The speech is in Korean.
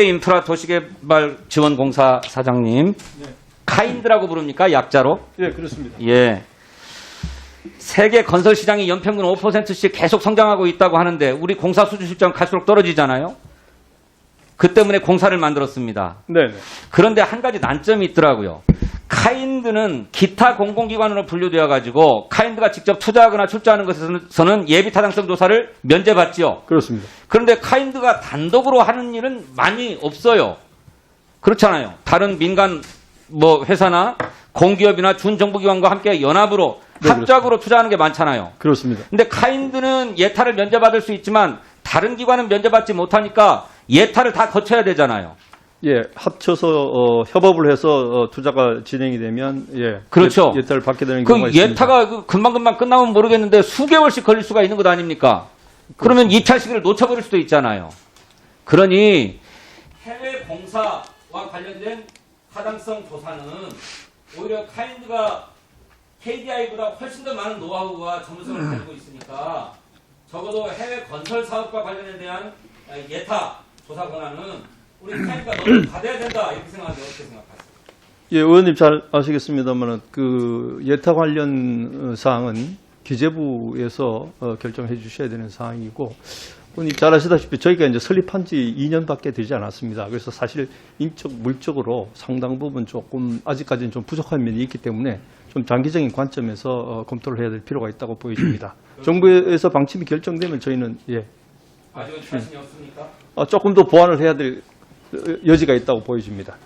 인프라 도시개발 지원공사 사장님 카인드라고 부릅니까 약자로? 예, 그렇습니다. 예. 세계 건설 시장이 연평균 5%씩 계속 성장하고 있다고 하는데 우리 공사 수주 실적 갈수록 떨어지잖아요. 그 때문에 공사를 만들었습니다. 네, 네. 그런데 한 가지 난점이 있더라고요. 카인드는 기타 공공기관으로 분류되어 가지고 카인드가 직접 투자하거나 출자하는 것에서는 예비 타당성 조사를 면제받지요. 그렇습니다. 그런데 카인드가 단독으로 하는 일은 많이 없어요. 그렇잖아요. 다른 민간 뭐 회사나 공기업이나 준정부기관과 함께 연합으로 네, 합작으로 투자하는 게 많잖아요. 그렇습니다. 근데 카인드는 예타를 면제받을 수 있지만 다른 기관은 면제받지 못하니까 예타를 다 거쳐야 되잖아요. 예, 합쳐서 어, 협업을 해서 어, 투자가 진행이 되면 예, 그렇죠. 예, 예타를 받게 되는 그 경우가 있습니다. 예타가 그 금방금방 끝나면 모르겠는데 수개월씩 걸릴 수가 있는 것 아닙니까? 그러면 입찰 시기를 놓쳐버릴 수도 있잖아요. 그러니 해외 공사와 관련된 타당성 조사는 오히려 카인드가 KDI보다 훨씬 더 많은 노하우와 전문성을 가지고 있으니까 적어도 해외 건설 사업과 관련에 대한 예타 조사 권한은 우리 카인드가 너무 받아야 된다 이렇게 생각하는데 어떻게 생각하세요? 예, 의원님 잘 아시겠습니다만은 그 예타 관련 어, 사항은 기재부에서 어, 결정해 주셔야 되는 사항이고 의원님 잘 아시다시피 저희가 이제 설립한 지 2년밖에 되지 않았습니다. 그래서 사실 인적 물적으로 상당 부분 조금 아직까지는 좀 부족한 면이 있기 때문에 좀 장기적인 관점에서 어, 검토를 해야 될 필요가 있다고 보여집니다. 정부에서 방침이 결정되면 저희는 예, 아직은 자신이 없습니까? 어, 조금 더 보완을 해야 될 어, 여지가 있다고 보여집니다.